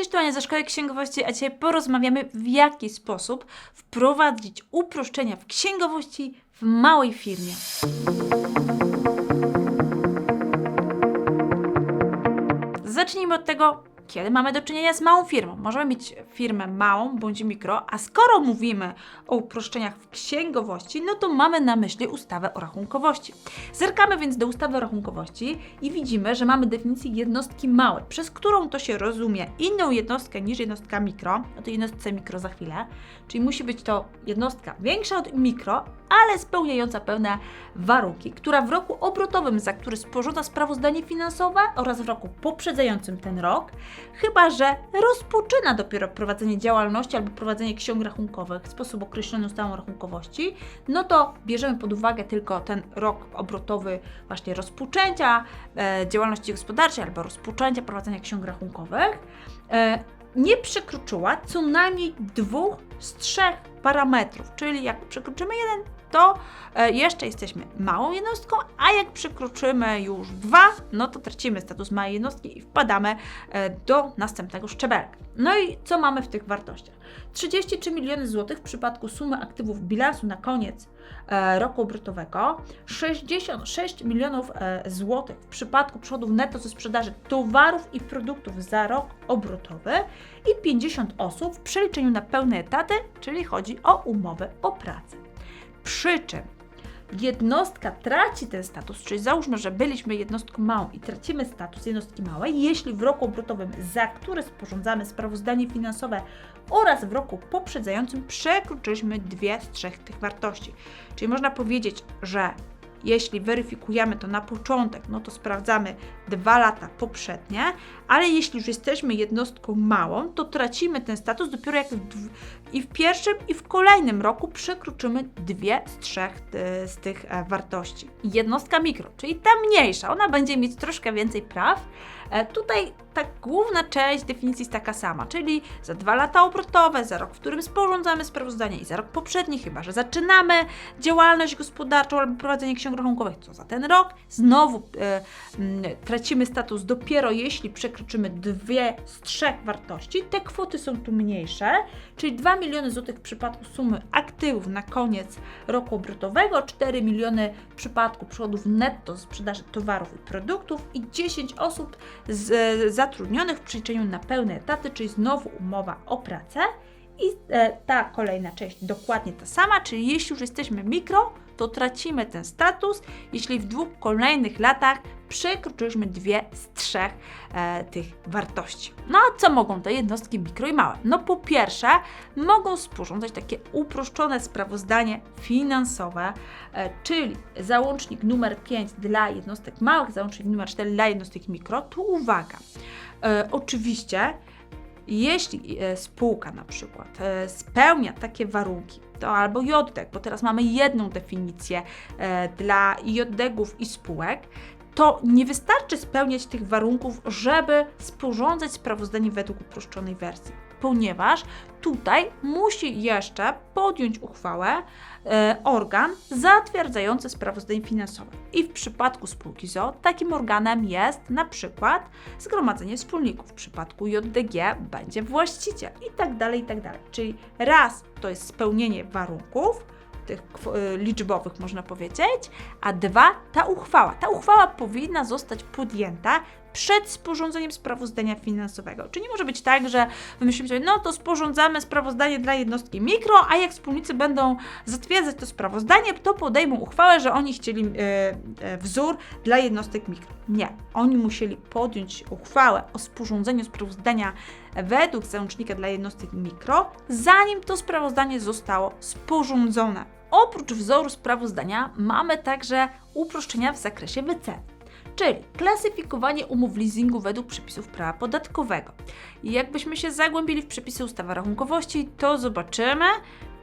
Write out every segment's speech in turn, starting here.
Cześć, to Ania ze Szkoły Księgowości, a dzisiaj porozmawiamy w jaki sposób wprowadzić uproszczenia w księgowości w małej firmie. Zacznijmy od tego, kiedy mamy do czynienia z małą firmą. Możemy mieć firmę małą bądź mikro, a skoro mówimy o uproszczeniach w księgowości, no to mamy na myśli ustawę o rachunkowości. Zerkamy więc do ustawy o rachunkowości i widzimy, że mamy definicję jednostki małej, przez którą to się rozumie inną jednostkę niż jednostka mikro. O tej jednostce mikro za chwilę. Czyli musi być to jednostka większa od mikro, ale spełniająca pewne warunki, która w roku obrotowym, za który sporządza sprawozdanie finansowe oraz w roku poprzedzającym ten rok, chyba że rozpoczyna dopiero prowadzenie działalności albo prowadzenie ksiąg rachunkowych w sposób określony ustawą rachunkowości, no to bierzemy pod uwagę tylko ten rok obrotowy właśnie rozpoczęcia e, działalności gospodarczej albo rozpoczęcia prowadzenia ksiąg rachunkowych. E, nie przekroczyła co najmniej dwóch z trzech parametrów, czyli jak przekroczymy jeden, to e, jeszcze jesteśmy małą jednostką, a jak przekroczymy już dwa, no to tracimy status małej jednostki i wpadamy e, do następnego szczebelka. No i co mamy w tych wartościach? 33 miliony złotych w przypadku sumy aktywów bilansu na koniec e, roku obrotowego, 66 milionów złotych w przypadku przychodów netto ze sprzedaży towarów i produktów za rok obrotowy i 50 osób w przeliczeniu na pełne etaty, czyli chodzi o umowę o pracę. Przy czym jednostka traci ten status, czyli załóżmy, że byliśmy jednostką małą i tracimy status jednostki małej, jeśli w roku obrotowym, za który sporządzamy sprawozdanie finansowe oraz w roku poprzedzającym przekroczyliśmy dwie z trzech tych wartości. Czyli można powiedzieć, że jeśli weryfikujemy to na początek, no to sprawdzamy dwa lata poprzednie, ale jeśli już jesteśmy jednostką małą, to tracimy ten status dopiero jak w, i w pierwszym, i w kolejnym roku przekroczymy dwie z trzech e, z tych e, wartości. Jednostka mikro, czyli ta mniejsza, ona będzie mieć troszkę więcej praw. E, Tutaj ta główna część definicji jest taka sama, czyli za dwa lata obrotowe, za rok, w którym sporządzamy sprawozdanie i za rok poprzedni, chyba że zaczynamy działalność gospodarczą albo prowadzenie ksiąg rachunkowych, co za ten rok, znowu e, tracimy status dopiero jeśli przekroczymy dwie z trzech wartości. Te kwoty są tu mniejsze, czyli 2 miliony złotych w przypadku sumy aktywów na koniec roku obrotowego, 4 miliony w przypadku przychodów netto z sprzedaży towarów i produktów i 10 osób z, zatrudnionych w przeliczeniu na pełne etaty, czyli znowu umowa o pracę. I e, ta kolejna część dokładnie ta sama, czyli jeśli już jesteśmy mikro, to tracimy ten status, jeśli w dwóch kolejnych latach przekroczyliśmy dwie z trzech e, tych wartości. No a co mogą te jednostki mikro i małe? No po pierwsze, mogą sporządzać takie uproszczone sprawozdanie finansowe, e, czyli załącznik numer 5 dla jednostek małych, załącznik numer 4 dla jednostek mikro. Tu uwaga, e, oczywiście jeśli e, spółka na przykład e, spełnia takie warunki, to albo JDEG, bo teraz mamy jedną definicję e, dla JDEG-ów i spółek, to nie wystarczy spełniać tych warunków, żeby sporządzać sprawozdanie według uproszczonej wersji, ponieważ tutaj musi jeszcze podjąć uchwałę e, organ zatwierdzający sprawozdanie finansowe. I w przypadku spółki ZO takim organem jest na przykład Zgromadzenie Wspólników. W przypadku JDG będzie właściciel i tak dalej, i tak dalej. Czyli raz to jest spełnienie warunków, tych y, liczbowych można powiedzieć, a dwa ta uchwała. Ta uchwała powinna zostać podjęta przed sporządzeniem sprawozdania finansowego. Czyli może być tak, że wymyślimy sobie, no to sporządzamy sprawozdanie dla jednostki mikro, a jak wspólnicy będą zatwierdzać to sprawozdanie, to podejmą uchwałę, że oni chcieli e, e, wzór dla jednostek mikro. Nie. Oni musieli podjąć uchwałę o sporządzeniu sprawozdania według załącznika dla jednostek mikro, zanim to sprawozdanie zostało sporządzone. Oprócz wzoru sprawozdania mamy także uproszczenia w zakresie wyceny czyli klasyfikowanie umów leasingu według przepisów prawa podatkowego. Jakbyśmy się zagłębili w przepisy ustawy rachunkowości, to zobaczymy,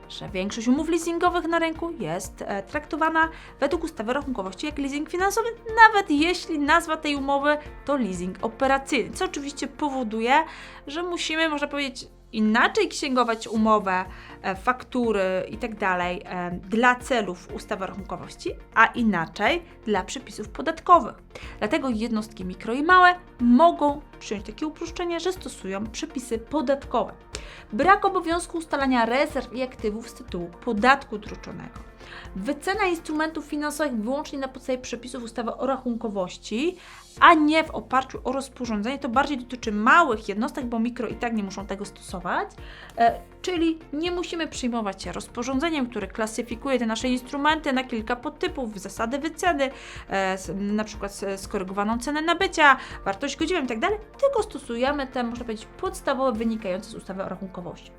że większość umów leasingowych na rynku jest e, traktowana według ustawy rachunkowości jak leasing finansowy, nawet jeśli nazwa tej umowy to leasing operacyjny, co oczywiście powoduje, że musimy, można powiedzieć, inaczej księgować umowę, e, faktury i tak e, dla celów ustawy o rachunkowości, a inaczej dla przepisów podatkowych. Dlatego jednostki mikro i małe mogą przyjąć takie uproszczenie, że stosują przepisy podatkowe. Brak obowiązku ustalania rezerw i aktywów z tytułu podatku droczonego. Wycena instrumentów finansowych wyłącznie na podstawie przepisów ustawy o rachunkowości, a nie w oparciu o rozporządzenie. To bardziej dotyczy małych jednostek, bo mikro i tak nie muszą tego stosować. E, czyli nie musimy przyjmować się rozporządzeniem, które klasyfikuje te nasze instrumenty na kilka podtypów, zasady wyceny, e, na przykład skorygowaną cenę nabycia, wartość godziwą itd., tylko stosujemy te, można powiedzieć, podstawowe wynikające z ustawy o rachunkowości.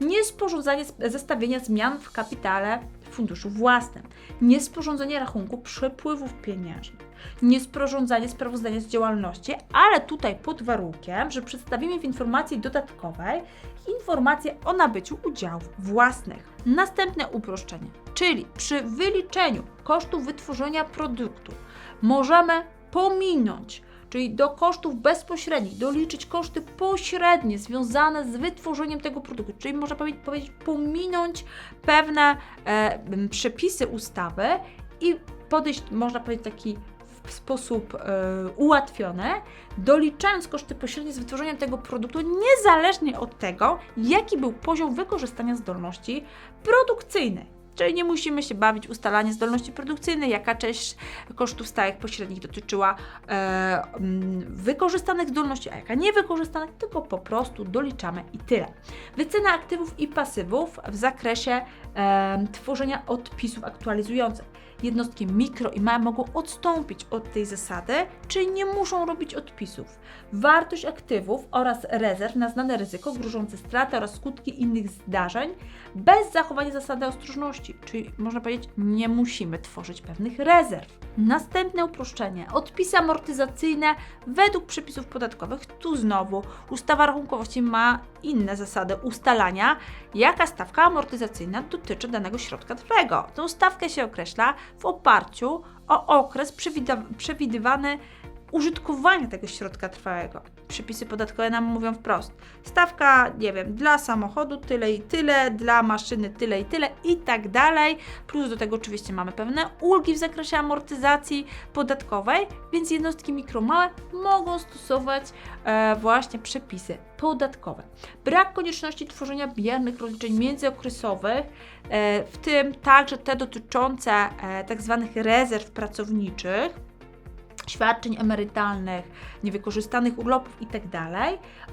Niesporządzanie zestawienia zmian w kapitale funduszu własnym, niesporządzenie rachunku przepływów pieniężnych, niesporządzanie sprawozdania z działalności, ale tutaj pod warunkiem, że przedstawimy w informacji dodatkowej informacje o nabyciu udziałów własnych. Następne uproszczenie, czyli przy wyliczeniu kosztów wytworzenia produktu możemy pominąć czyli do kosztów bezpośrednich, doliczyć koszty pośrednie związane z wytworzeniem tego produktu, czyli można powie- powiedzieć, pominąć pewne e, przepisy ustawy i podejść, można powiedzieć, taki w sposób e, ułatwiony, doliczając koszty pośrednie z wytworzeniem tego produktu, niezależnie od tego, jaki był poziom wykorzystania zdolności produkcyjnej. Czyli nie musimy się bawić ustalanie zdolności produkcyjnej, jaka część kosztów stałych pośrednich dotyczyła e, mm, wykorzystanych zdolności, a jaka niewykorzystanych, tylko po prostu doliczamy i tyle. Wycena aktywów i pasywów w zakresie e, tworzenia odpisów aktualizujących. Jednostki mikro i małe mogą odstąpić od tej zasady, czyli nie muszą robić odpisów. Wartość aktywów oraz rezerw na znane ryzyko, grożące straty oraz skutki innych zdarzeń bez zachowania zasady ostrożności, czyli można powiedzieć, nie musimy tworzyć pewnych rezerw. Następne uproszczenie. Odpisy amortyzacyjne według przepisów podatkowych. Tu znowu ustawa rachunkowości ma inne zasady ustalania, jaka stawka amortyzacyjna dotyczy danego środka trwałego. Tą stawkę się określa w oparciu o okres przewidywany użytkowania tego środka trwałego. Przepisy podatkowe nam mówią wprost. Stawka, nie wiem, dla samochodu tyle i tyle, dla maszyny tyle i tyle i tak dalej. Plus do tego oczywiście mamy pewne ulgi w zakresie amortyzacji podatkowej, więc jednostki mikro małe mogą stosować e, właśnie przepisy podatkowe. Brak konieczności tworzenia biernych rozliczeń międzyokresowych, e, w tym także te dotyczące e, tak zwanych rezerw pracowniczych, świadczeń emerytalnych, niewykorzystanych urlopów itd.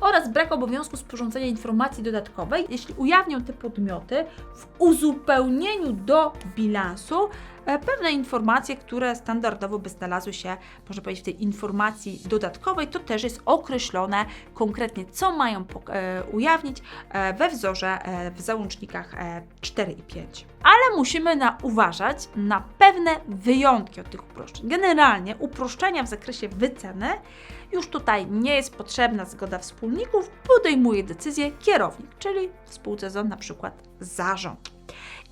oraz brak obowiązku sporządzenia informacji dodatkowej, jeśli ujawnią te podmioty w uzupełnieniu do bilansu pewne informacje, które standardowo by znalazły się, można powiedzieć, w tej informacji dodatkowej. To też jest określone konkretnie, co mają e, ujawnić e, we wzorze e, w załącznikach e, 4 i 5. Ale musimy na, uważać na pewne wyjątki od tych uproszczeń. Generalnie uproszczenia w zakresie wyceny już tutaj nie jest potrzebna zgoda wspólników, podejmuje decyzję kierownik, czyli w spółce ZON na przykład zarząd.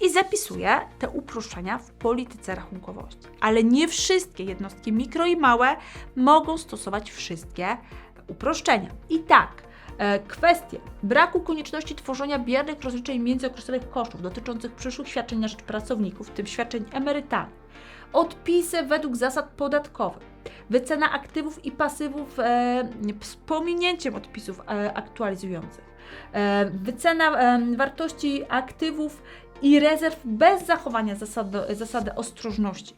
I zapisuje te uproszczenia w polityce rachunkowości. Ale nie wszystkie jednostki mikro i małe mogą stosować wszystkie uproszczenia. I tak, e, kwestie braku konieczności tworzenia biernych rozliczeń międzyokresowych kosztów dotyczących przyszłych świadczeń na rzecz pracowników, w tym świadczeń emerytalnych, odpisy według zasad podatkowych, wycena aktywów i pasywów e, z pominięciem odpisów e, aktualizujących, e, wycena e, wartości aktywów i rezerw bez zachowania zasady, zasady ostrożności.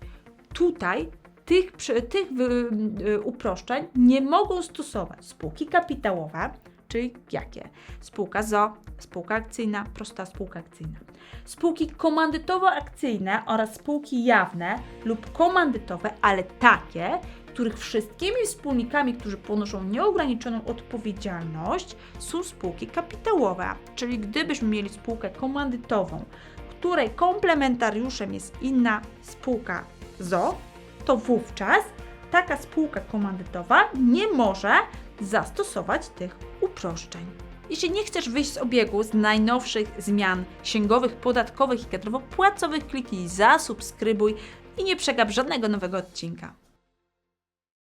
Tutaj tych, tych wy, y, uproszczeń nie mogą stosować spółki kapitałowe, czyli jakie? Spółka ZO, spółka akcyjna, prosta spółka akcyjna. Spółki komandytowo-akcyjne oraz spółki jawne lub komandytowe, ale takie, których wszystkimi wspólnikami, którzy ponoszą nieograniczoną odpowiedzialność, są spółki kapitałowe. Czyli gdybyśmy mieli spółkę komandytową, której komplementariuszem jest inna spółka ZO, to wówczas taka spółka komandytowa nie może zastosować tych uproszczeń. Jeśli nie chcesz wyjść z obiegu z najnowszych zmian księgowych, podatkowych i kadrowo-płacowych, kliknij zasubskrybuj i nie przegap żadnego nowego odcinka.